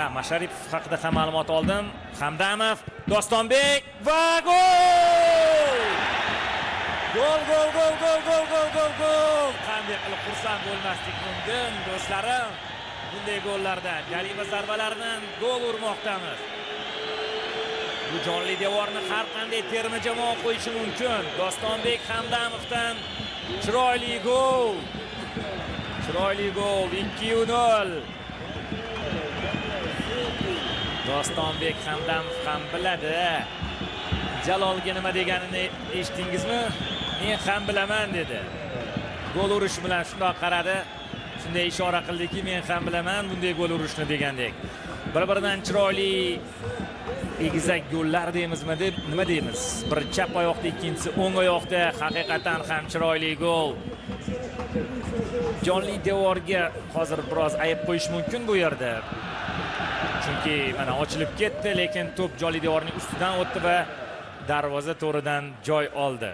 ha masharipov haqida ham ma'lumot oldim. Hamdamov dostonbek va gol! Gol gol gol gol gol gol gol gol! Qanday qilib xursand bo'lmaslik mumkin do'stlarim? Bunday gollarda jarima zarbalaridan gol urmoqdamiz. Bu jonli devorni har qanday terma jamoa qo'yishi mumkin. Dostonbek hamdamovdan chiroyli gol. Chiroyli gol 2-0 dostonbek hamdam ham biladi. Jalolga nima deganini eshitdingizmi? Men ham bilaman dedi. Gol urish bilan shundoq qaradi. Shunday ishora qildiki men ham bilaman bunday gol urishni degandek. Bir biridan chiroyli egizak gollar deymizmi deb nima deymiz? Biri chap oyoqda ikkinchisi o'ng oyoqda haqiqatan ham chiroyli gol. Jonli devorga hozir biroz ayb qo'yish mumkin bu yerda. Chunki mana ochilib ketdi lekin to'p joli devorning ustidan o'tdi va darvoza to'ridan joy oldi.